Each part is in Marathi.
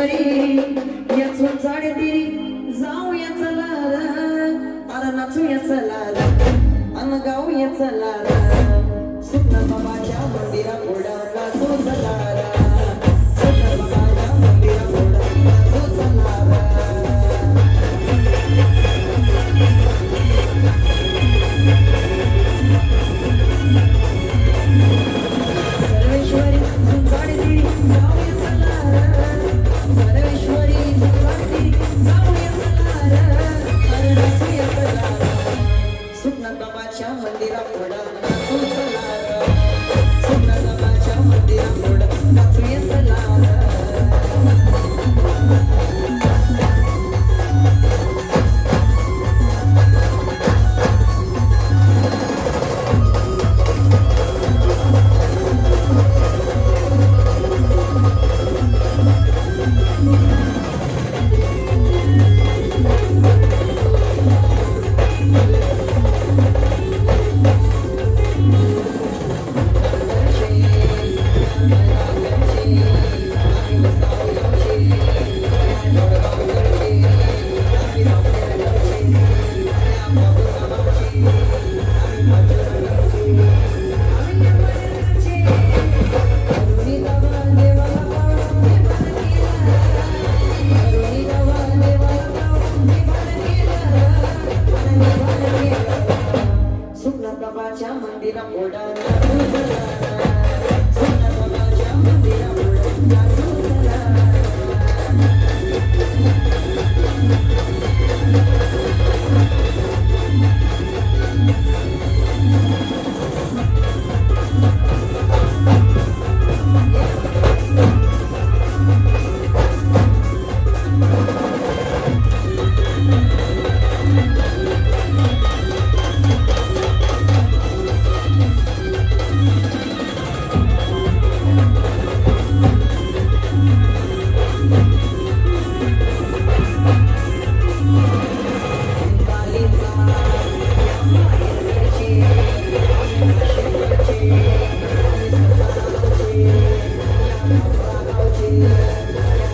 सर्वेश्वरी याचून जाडती. जाऊ या चला अरे नाचू या चला अन गाऊ या चला सुंदर बाबाच्या मंदिरा पुढं नाचू चला मंदिरा पुढं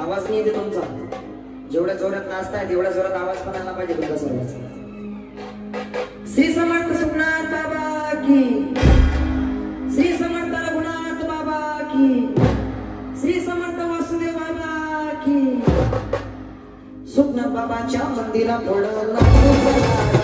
आवाज नाही येते तुमचा. जेवढ्या जोरात नाचताय तेवढ्या जोरात आवाज पण आला पाहिजे तुमचा सर्वांचा. श्री समर्थ सुखनाथ बाबा की. श्री समर्थ रघुनाथ बाबा की. श्री समर्थ वासुदेव बाबा की. सुखनाथ बाबाच्या मंदिरात थोडं